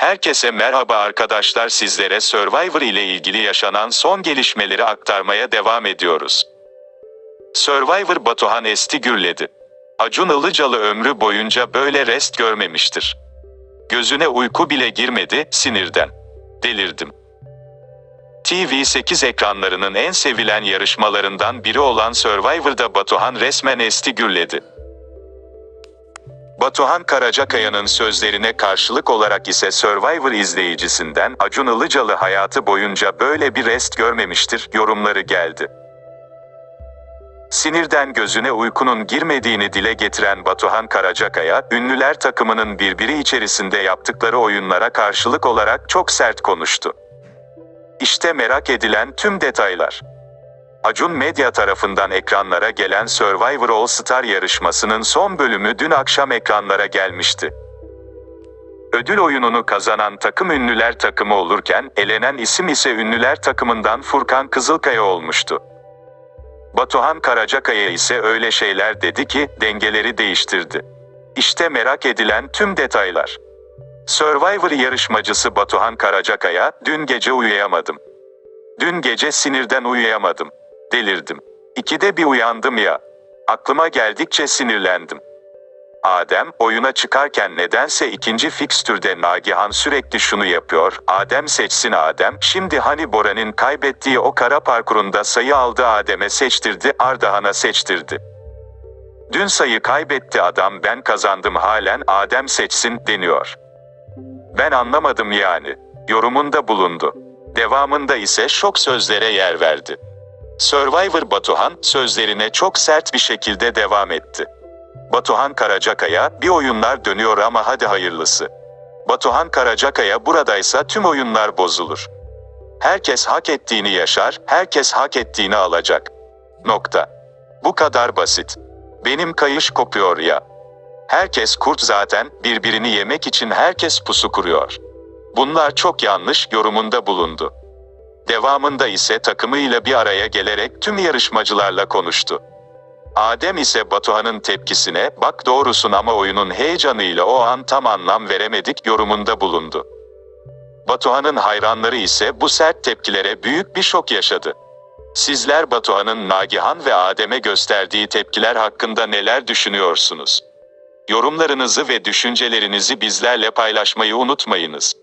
Herkese merhaba arkadaşlar sizlere Survivor ile ilgili yaşanan son gelişmeleri aktarmaya devam ediyoruz. Survivor Batuhan esti gürledi. Acun Ilıcalı ömrü boyunca böyle rest görmemiştir. Gözüne uyku bile girmedi, sinirden. Delirdim. TV8 ekranlarının en sevilen yarışmalarından biri olan Survivor'da Batuhan resmen esti gürledi. Batuhan Karacakaya'nın sözlerine karşılık olarak ise Survivor izleyicisinden Acun Ilıcalı hayatı boyunca böyle bir rest görmemiştir yorumları geldi. Sinirden gözüne uykunun girmediğini dile getiren Batuhan Karacakaya, ünlüler takımının birbiri içerisinde yaptıkları oyunlara karşılık olarak çok sert konuştu. İşte merak edilen tüm detaylar. Acun Medya tarafından ekranlara gelen Survivor All Star yarışmasının son bölümü dün akşam ekranlara gelmişti. Ödül oyununu kazanan takım ünlüler takımı olurken, elenen isim ise ünlüler takımından Furkan Kızılkaya olmuştu. Batuhan Karacakaya ise öyle şeyler dedi ki, dengeleri değiştirdi. İşte merak edilen tüm detaylar. Survivor yarışmacısı Batuhan Karacakaya, dün gece uyuyamadım. Dün gece sinirden uyuyamadım. Delirdim. İkide bir uyandım ya. Aklıma geldikçe sinirlendim. Adem, oyuna çıkarken nedense ikinci fikstürde Nagihan sürekli şunu yapıyor, Adem seçsin Adem, şimdi hani Bora'nın kaybettiği o kara parkurunda sayı aldı Adem'e seçtirdi, Ardahan'a seçtirdi. Dün sayı kaybetti adam ben kazandım halen Adem seçsin deniyor. Ben anlamadım yani. Yorumunda bulundu. Devamında ise şok sözlere yer verdi. Survivor Batuhan sözlerine çok sert bir şekilde devam etti. Batuhan Karacakaya, bir oyunlar dönüyor ama hadi hayırlısı. Batuhan Karacakaya buradaysa tüm oyunlar bozulur. Herkes hak ettiğini yaşar, herkes hak ettiğini alacak. Nokta. Bu kadar basit. Benim kayış kopuyor ya. Herkes kurt zaten, birbirini yemek için herkes pusu kuruyor. Bunlar çok yanlış yorumunda bulundu. Devamında ise takımıyla bir araya gelerek tüm yarışmacılarla konuştu. Adem ise Batuhan'ın tepkisine bak doğrusun ama oyunun heyecanıyla o an tam anlam veremedik yorumunda bulundu. Batuhan'ın hayranları ise bu sert tepkilere büyük bir şok yaşadı. Sizler Batuhan'ın Nagihan ve Adem'e gösterdiği tepkiler hakkında neler düşünüyorsunuz? Yorumlarınızı ve düşüncelerinizi bizlerle paylaşmayı unutmayınız.